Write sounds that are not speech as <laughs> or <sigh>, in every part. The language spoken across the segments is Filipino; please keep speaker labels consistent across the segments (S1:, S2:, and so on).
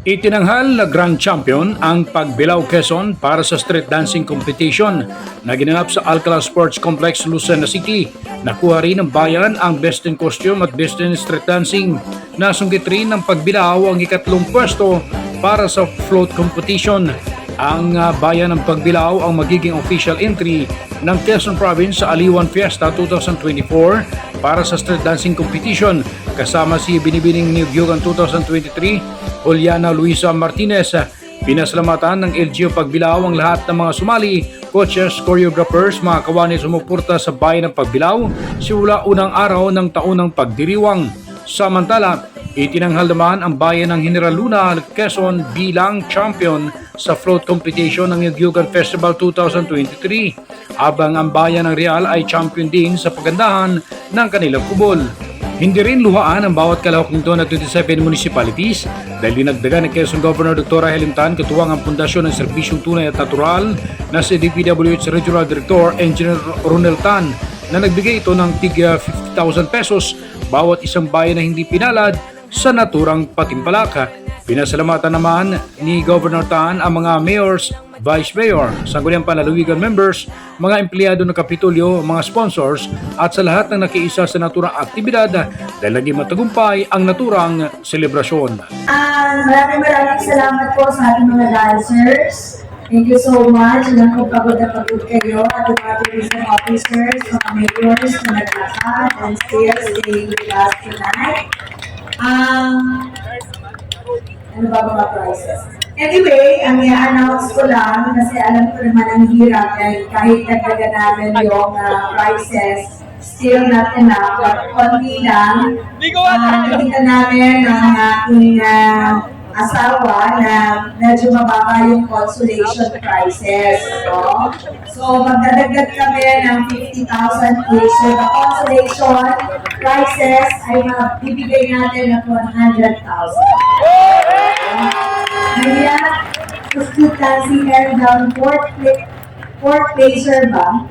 S1: Itinanghal na Grand Champion ang Pagbilao Quezon para sa street dancing competition na ginanap sa Alcala Sports Complex, Lucena City. Nakuha rin ng bayan ang Best in Costume at Best in Street Dancing. Nasunggit rin ng Pagbilao ang ikatlong pwesto para sa float competition. Ang ah, bayan ng Pagbilao ang magiging official entry ng Quezon Province sa Aliwan Fiesta 2024 para sa street dancing competition kasama si Binibining New Yugan 2023 Juliana Luisa Martinez. Pinasalamatan ng LGU Pagbilao ang lahat ng mga sumali, coaches, choreographers, mga kawani sumuporta sa bayan ng Pagbilao simula unang araw ng taon ng pagdiriwang. Samantala, itinanghal naman ang bayan ng General Luna, Quezon bilang champion sa float competition ng Yugyugan Festival 2023 habang ang bayan ng Real ay champion din sa pagandahan ng kanilang kubol. Hindi rin luhaan ang bawat kalahok nito na 27 municipalities dahil dinagdagan ni Quezon Governor Dr. Helen katuwang ang pundasyon ng serbisyong tunay at natural na si DPWH Regional Director Engineer Ronel Tan na nagbigay ito ng tig ah, 50,000 pesos bawat isang bayan na hindi pinalad sa naturang patimpalaka. Pinasalamatan naman ni Governor Tan ang mga mayors, vice mayor, sangguniang panalawigan members, mga empleyado ng Kapitolyo, mga sponsors at sa lahat ng nakiisa sa naturang aktibidad dahil naging matagumpay ang naturang selebrasyon.
S2: Ah, maraming maraming salamat po sa ating mga dancers. Thank you so much. Alam ko pagod na pagod kayo at mga tourism officers, mga mayors na naglakad and still staying with us tonight. Um, ano ba mga prizes? Anyway, ang i-announce ko lang kasi alam ko naman ang hirap dahil kahit nagdaga namin yung ah, prizes, still not enough, but konti lang. Uh, nakita namin ang aking ah, asawa na medyo mababa yung consolation prices. No? So, magdadagdag kami ng 50,000 each. So, the consolation prices ay mabibigay natin ng 100,000. Dancing and down fourth, fourth placer ba?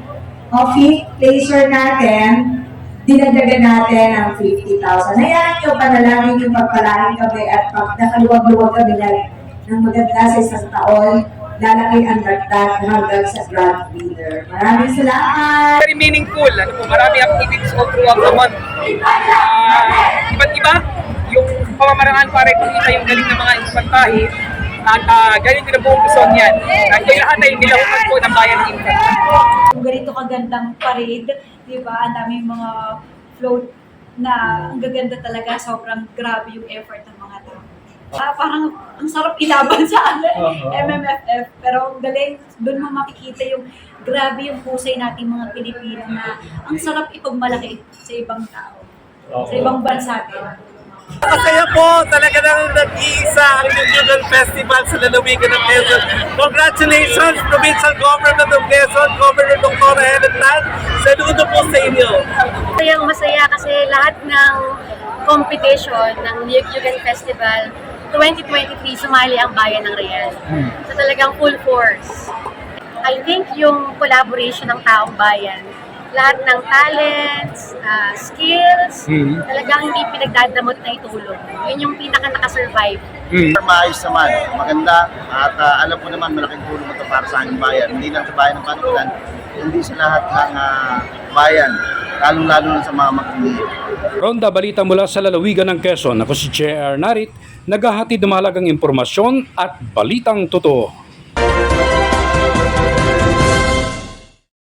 S2: O fifth placer natin, dinagdagan natin ng 50,000. Hayaan nyo, panalangin yung pagpalain kami at pag nakaluwag-luwag kami na ng maganda sa isang taon, lalaki ang dagdag hanggang sa grand leader. Maraming salamat!
S3: very meaningful. Ano po, marami activities all throughout the month. Ah, iba't iba, yung pamamaraan para ipakita yung galing ng mga infantahe at uh, galing din ang buong Luzon yan. At yung lahat ay nilahukan po ng bayan ng Infant.
S4: kung ganito kagandang parade, di ba? Ang daming mga float na ang gaganda talaga, sobrang grabe yung effort ng mga tao. Ah, parang ang sarap ilaban sa <laughs> ano, MMFF, pero ang galing, doon mo makikita yung grabe yung pusay nating mga Pilipino na ang sarap ipagmalaki sa ibang tao, sa ibang bansa din.
S5: Masaya po, talaga nang nag-iisa ang Regional Festival sa lalawigan ng Quezon. Congratulations, Provincial Government of Quezon, Governor Dr. Helen Tan. Saludo po sa inyo.
S6: Masayang masaya kasi lahat ng competition ng Yugan Festival 2023 sumali ang bayan ng Real. So talagang full force. I think yung collaboration ng taong bayan, lahat ng talents, ah, skills, talagang hindi pinagdadamot na itulong. Yun yung pinaka nakasurvive.
S7: Maayos naman, maganda at ah, alam ko naman malaking tulong ito para sa aking bayan. Hindi lang sa bayan ng Pantulan, hindi sa lahat ng ah, bayan, lalong-lalo na sa mga mag-uwi.
S1: Ronda balita mula sa lalawigan ng Quezon. Ako si J.R. Narit, naghahatid ng mahalagang impormasyon at balitang totoo.